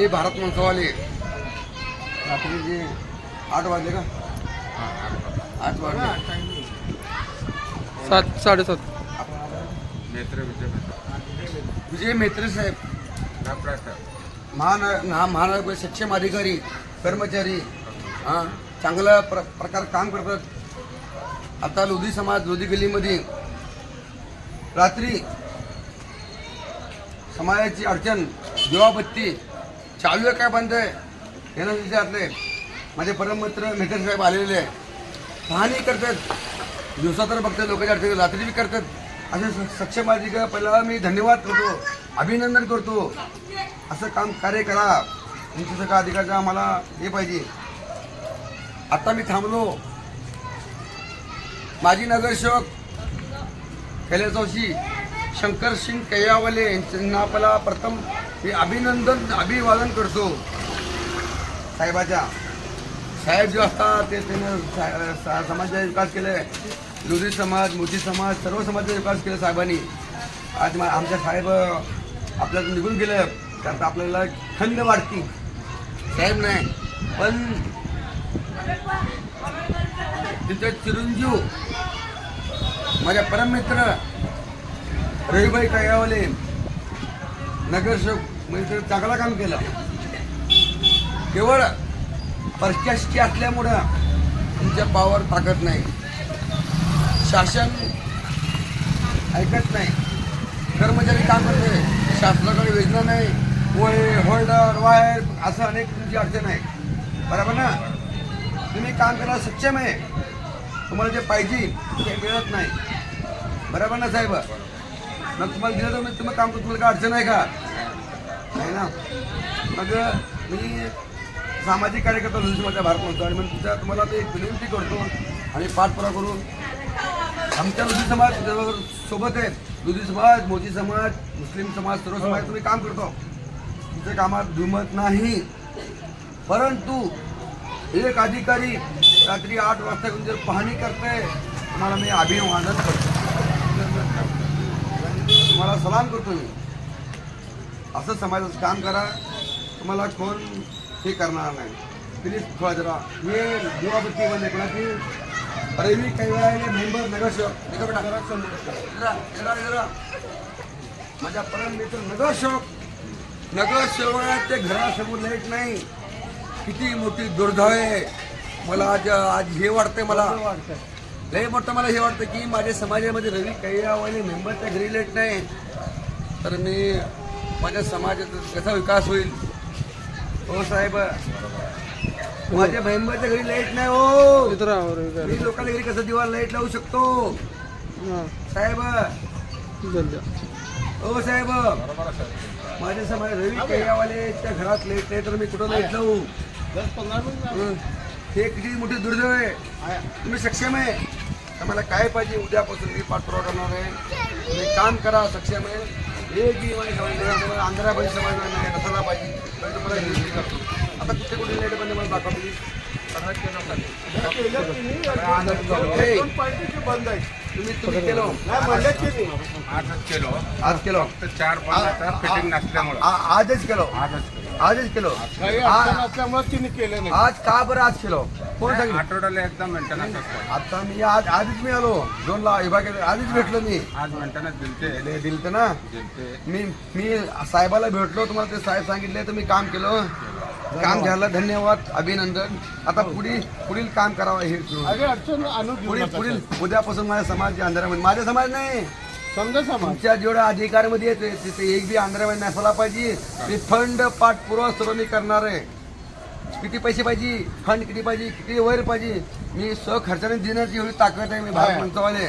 मी भारत मनसवाले रात्रीचे आठ वाजले का? आठ वाजले. सात साडेसात. नेत्र विजय विजय मेत्रे साहेब. महाराष्ट्र महान महा महानगर सक्षम अधिकारी कर्मचारी हां चांगला प्र प्रकार काम करतात. आता लोधी समाज लोधी गल्लीमध्ये रात्री समाजाची अडचण दिवाबत्ती चालू आहे काय बंद आहे? एन विचारले. माझे परममित्र मेहतर साहेब आलेले आहे पाहणी करतात. दिवसा तर बघतात लोकांच्या अडचणी रात्री बी करतात. असे स- सक्षम अधिकारी पहिला मी धन्यवाद करतो अभिनंदन करतो. असं काम कार्य करा. तुमच्या सगळं अधिकारचा आम्हाला हे पाहिजे. आत्ता मी थांबलो. माजी नगरसेवक कैलासवासी शंकर सिंग कैयावाले यांना आपला प्रथम मी अभिनंदन अभिवादन करतो. साहेबाच्या. साहेब जे असतात ते त्यानं समाजाचा विकास केले लुधी समाज मोदी समाज सर्व समाजाचा विकास केला साहेबांनी. आज आमच्या साहेब आपल्याला निघून गेले. त्यात आपल्याला खंड वाटती साहेब नाही पण तिथे चिरंजीव माझ्या परममित्र रविभाई कायावाले नगरसेवक म्हणजे चांगला काम केलं. केवळ परक्याष्टी असल्यामुळं तुमच्या पावर ताकद नाही. शासन ऐकत नाही. कर्मचारी काम करते. शासनाकडे योजना नाही. होय होल्डर वायर असं अनेक तुमची अडचण आहे. बरोबर ना? तुम्ही काम करायला सक्षम आहे. तुम्हाला जे पाहिजे ते मिळत नाही. बरोबर ना साहेब? मग तुम्हाला दिलं तर मग तुम्ही काम करतो तुम्हाला काय अडचण आहे का? नाही ना? मग मी सामाजिक कार्यकर्ता म्हणून माझ्या भारत म्हणतो आणि मग तुझ्या तुम्हाला मी एक विनंती करतो आणि पाठपुरा करून आमच्या लुधी समाज सोबत आहेत लुधी समाज मोदी समाज मुस्लिम समाज सर्व समाज तुम्ही काम करतो. तुमच्या कामात दुमत नाही. परंतु एक अधिकारी रात्री आठ वाजता जर पाहणी करते तुम्हाला मी अभिवादन करतो. तुम्हाला सलाम करतो मी. असं समाजाचं काम करा. तुम्हाला कोण हे करणार नाही. प्लीज थोडा जरा मी युवापती म्हणजे कोणाची मी काही वेळा मेंबर नगरसेवक इथं जरा. माझ्या परम मित्र नगरसेवक नगरसेवक ते घरासमोर लाइट नाही. किती मोठी दुर्धळ आहे. मला आज आज हे वाटतंय मला. लय मोठं मला हे वाटतं की माझ्या समाजामध्ये रवी कैयावाले मेंबरच्या घरी लेट नाही. तर मी माझ्या समाजाचा कसा विकास होईल. हो साहेब. माझ्या मेंबरच्या घरी लाइट नाही हो. काय. मी लोकांच्या घरी कसं दिवा लाइट लावू शकतो? हां. साहेब. हो साहेब. माझ्या समाज रवी कैयावालेच्या घरात लाइट नाही तर मी कुठं लाइट लावू? हं. हे किती मोठी दुर्दैव आहे. तुम्ही सक्षम आहे. तर मला काय पाहिजे उद्यापासून मी पाठपुरावा करणार आहे. तुम्ही काम करा सक्षम आहे. हे की माझ्या समाज आंध्राबाई समाज नाही कसाला पाहिजे? तर तुम्हाला विनंती करतो. आता कुठे कुठे लाइट बंद मला दाखवा तुम्ही. हे, बंद आहे तुम्ही तुम्ही केलं नाही. आजच केलो. आज केलं फक्त चार पाच फिटिंग नसल्यामुळं. आजच केलं आजच केलो. आजच केलं. असल्यामुळे तिने केलं नाही. आज का बरं आज केलं? कोण सांगितलं? आठवड्याला एकदा मेंटेनन्स असतो. आता मी आज आजच मी आलो दोन ला विभागात आजच भेटलो मी. आज मेंटेनन्स दिलते. दिले दिलत ना? दिलते. मी मी साहेबाला भेटलो तुम्हाला ते साहेब सांगितले तर मी काम केलं. काम झालं धन्यवाद अभिनंदन. आता पुढील पुढील काम करावं हे पुढील पुढील उद्यापासून माझ्या समाज अंधारामध्ये माझा समाज नाही. समजा समाज. तुमच्या जेवढ्या अधिकारमध्ये येते तिथे एक बी अंधारामध्ये नसायला पाहिजे. मी फंड पाठपुरावा सर्व मी करणार आहे. किती पैसे पाहिजे? फंड किती पाहिजे? किती वैर पाहिजे? मी खर्चाने देण्याची एवढी ताकद आहे मी भारत मंचवाले.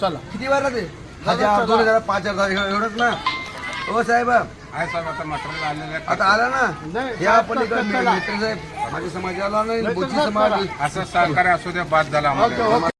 चला किती वेळ राहते? हजार दोन हजार पाच हजार एवढं- एवढंच ना? हो साहेब. आहे साहेब आता मटेरियल आलेलं आहे. आता आला ना? नाही, या साहेब, पलीकडे चला. मित्र साहेब माझ्या समाजाला नाही बोची समाज चला. असं सहकार्य असू द्या बाद झाला ओके आम्हाला ओके.